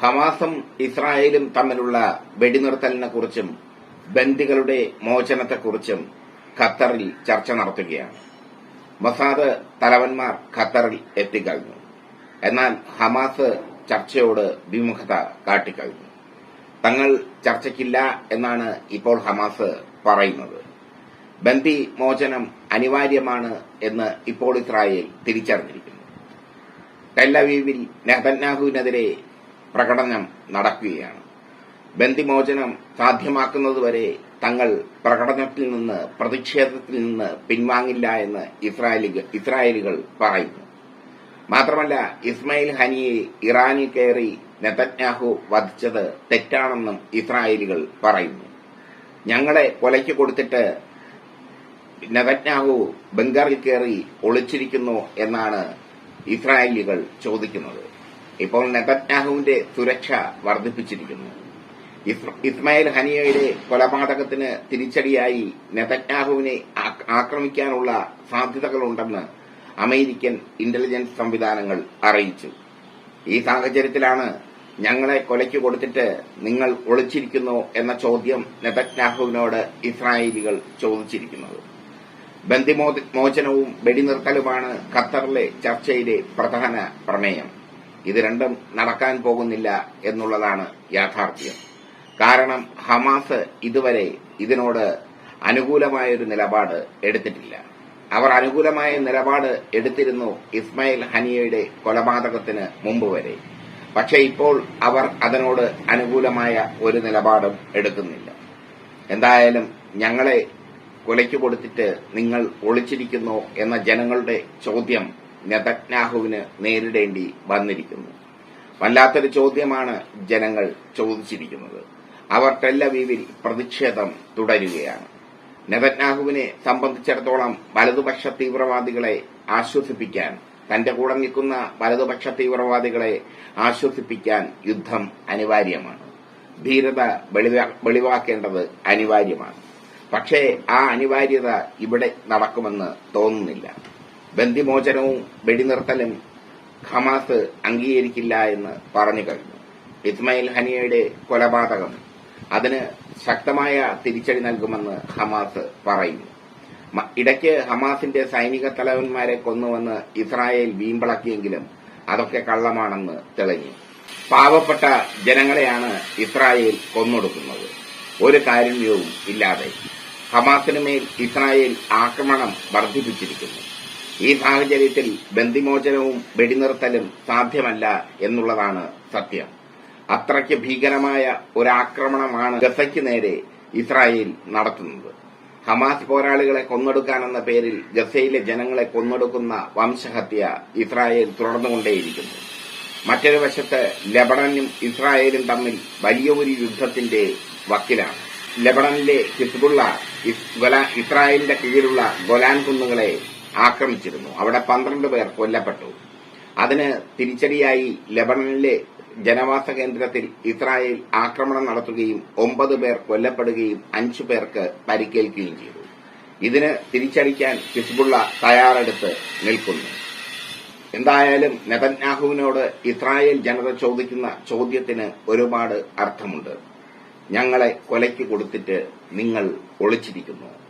ഹമാസും ഇസ്രായേലും തമ്മിലുള്ള വെടിനിർത്തലിനെ കുറിച്ചും ബന്ദികളുടെ മോചനത്തെക്കുറിച്ചും ഖത്തറിൽ ചർച്ച നടത്തുകയാണ്. മസാദ് തലവന്മാർ ഖത്തറിൽ എത്തിക്കഴിഞ്ഞു. എന്നാൽ ഹമാസ് ചർച്ചയോട് വിമുഖത കാട്ടിക്കഴിഞ്ഞു. തങ്ങൾ ചർച്ചയ്ക്കില്ല എന്നാണ് ഇപ്പോൾ ഹമാസ് പറയുന്നത്. ബന്ദി മോചനം അനിവാര്യമാണ് എന്ന് ഇപ്പോൾ ഇസ്രായേൽ തിരിച്ചറിഞ്ഞിരിക്കുന്നു. ടെല്ലവീവിൽ നെഹതന്യാഹുവിനെതിരെ പ്രകടനം നടക്കുകയാണ്. ബന്ധിമോചനം സാധ്യമാക്കുന്നതുവരെ തങ്ങൾ പ്രകടനത്തിൽ നിന്ന് പ്രതിഷേധത്തിൽ നിന്ന് പിൻവാങ്ങില്ല എന്ന് ഇസ്രായേലുകൾ പറയുന്നു. മാത്രമല്ല ഇസ്മയിൽ ഹനിയെ ഇറാനിൽ കയറി നെതന്യാഹു വധിച്ചത് തെറ്റാണെന്നും ഇസ്രായേലുകൾ പറയുന്നു. ഞങ്ങളെ കൊലയ്ക്ക് കൊടുത്തിട്ട് നെതന്യാഹു ബംഗാറിൽ കയറി ഒളിച്ചിരിക്കുന്നു എന്നാണ് ഇസ്രായേലികൾ ചോദിക്കുന്നത്. ഇപ്പോൾ നെതന്യാഹുവിന്റെ സുരക്ഷ വർദ്ധിപ്പിച്ചിരിക്കുന്നു. ഇസ്- ഇസ്മായിൽ ഹനിയയുടെ കൊലപാതകത്തിന് തിരിച്ചടിയായി നെതന്യാഹുവിനെ ആക്രമിക്കാനുള്ള സാധ്യതകളുണ്ടെന്ന് അമേരിക്കൻ ഇന്റലിജൻസ് സംവിധാനങ്ങൾ അറിയിച്ചു. ഈ സാഹചര്യത്തിലാണ് ഞങ്ങളെ കൊലയ്ക്ക് കൊടുത്തിട്ട് നിങ്ങൾ ഒളിച്ചിരിക്കുന്നു എന്ന ചോദ്യം നെതന്യാഹുവിനോട് ഇസ്രായേലികൾ ചോദിച്ചിരിക്കുന്നത്. ബന്ധിമോചനവും മോചനവും വെടിനിർത്തലുമാണ് ഖത്തറിലെ ചർച്ചയിലെ പ്രധാന പ്രമേയം. ഇത് രണ്ടും നടക്കാൻ പോകുന്നില്ല എന്നുള്ളതാണ് യാഥാർത്ഥ്യം. കാരണം ഹമാസ് ഇതുവരെ ഇതിനോട് അനുകൂലമായൊരു നിലപാട് എടുത്തിട്ടില്ല. അവർ അനുകൂലമായ നിലപാട് എടുത്തിരുന്നു ഇസ്മായിൽ ഹനിയയുടെ കൊലപാതകത്തിന് മുമ്പ് വരെ. പക്ഷേ ഇപ്പോൾ അവർ അതിനോട് അനുകൂലമായ ഒരു നിലപാടും എടുക്കുന്നില്ല. എന്തായാലും ഞങ്ങളെ കൊലയ്ക്ക് കൊടുത്തിട്ട് നിങ്ങൾ ഒളിച്ചിരിക്കുന്നു എന്ന ജനങ്ങളുടെ ചോദ്യം നെതന്യാഹുവിന് നേരിടേണ്ടി വന്നിരിക്കുന്നു. വല്ലാത്തൊരു ചോദ്യമാണ് ജനങ്ങൾ ചോദിച്ചിരിക്കുന്നത്. അവർ ടെല്ലവീവിൽ പ്രതിഷേധം തുടരുകയാണ്. നെതന്യാഹുവിനെ സംബന്ധിച്ചിടത്തോളം വലതുപക്ഷ തീവ്രവാദികളെ ആശ്വസിപ്പിക്കാൻ തന്റെ കൂടെ നിൽക്കുന്ന വലതുപക്ഷ തീവ്രവാദികളെ ആശ്വസിപ്പിക്കാൻ യുദ്ധം അനിവാര്യമാണ്. ധീരത വെളിവാ- വെളിവാക്കേണ്ടത് അനിവാര്യമാണ്. പക്ഷേ ആ അനിവാര്യത ഇവിടെ നടക്കുമെന്ന് തോന്നുന്നില്ല. ബന്ദിമോചനവും വെടിനിർത്തലും ഹമാസ് അംഗീകരിക്കില്ല എന്ന് പറഞ്ഞു കഴിഞ്ഞു. ഇസ്മയിൽ ഹനിയയുടെ കൊലപാതകം അതിന് ശക്തമായ തിരിച്ചടി നൽകുമെന്ന് ഹമാസ് പറയുന്നു. ഇടയ്ക്ക് ഹമാസിന്റെ സൈനിക തലവന്മാരെ കൊന്നുവെന്ന് ഇസ്രായേൽ വീമ്പിളക്കിയെങ്കിലും അതൊക്കെ കള്ളമാണെന്ന് തെളിഞ്ഞു. പാവപ്പെട്ട ജനങ്ങളെയാണ് ഇസ്രായേൽ കൊന്നൊടുക്കുന്നത്. ഒരു കാരുണ്യവും ഇല്ലാതെ ഹമാസിനുമേൽ ഇസ്രായേൽ ആക്രമണം വർദ്ധിപ്പിച്ചിരിക്കുന്നു. ഈ സാഹചര്യത്തിൽ ബന്ധിമോചനവും വെടിനിർത്തലും സാധ്യമല്ല എന്നുള്ളതാണ് സത്യം. അത്രയ്ക്ക് ഭീകരമായ ഒരാക്രമണമാണ് ഗസയ്ക്ക് നേരെ ഇസ്രായേൽ നടത്തുന്നത്. ഹമാസ് പോരാളികളെ കൊന്നെടുക്കാനെന്ന പേരിൽ ഗസയിലെ ജനങ്ങളെ കൊന്നെടുക്കുന്ന വംശഹത്യ ഇസ്രായേൽ തുടർന്നുകൊണ്ടേയിരിക്കുന്നു. മറ്റൊരു വശത്ത് ലബണനും ഇസ്രായേലും തമ്മിൽ വലിയ ഒരു യുദ്ധത്തിന്റെ വക്കിലാണ്. ലബണനിലെ ഹിസ്ബുള്ള ഇസ്രായേലിന്റെ കീഴിലുള്ള ഗൊലാൻ കുന്നുകളെ ആക്രമിച്ചിരുന്നു. അവിടെ പന്ത്രണ്ട് പേർ കൊല്ലപ്പെട്ടു. അതിന് തിരിച്ചടിയായി ലബണനിലെ ജനവാസ കേന്ദ്രത്തിൽ ഇസ്രായേൽ ആക്രമണം നടത്തുകയും ഒമ്പത് പേർ കൊല്ലപ്പെടുകയും അഞ്ചു പേർക്ക് പരിക്കേൽക്കുകയും ചെയ്തു. ഇതിന് തിരിച്ചടിക്കാൻ ഹിസ്ബുള്ള തയ്യാറെടുത്ത് നിൽക്കുന്നു. എന്തായാലും നെതന്യാഹുവിനോട് ഇസ്രായേൽ ജനത ചോദിക്കുന്ന ചോദ്യത്തിന് ഒരുപാട് അർത്ഥമുണ്ട്. ഞങ്ങളെ കൊലയ്ക്ക് കൊടുത്തിട്ട് നിങ്ങൾ ഒളിച്ചിരിക്കുന്നു.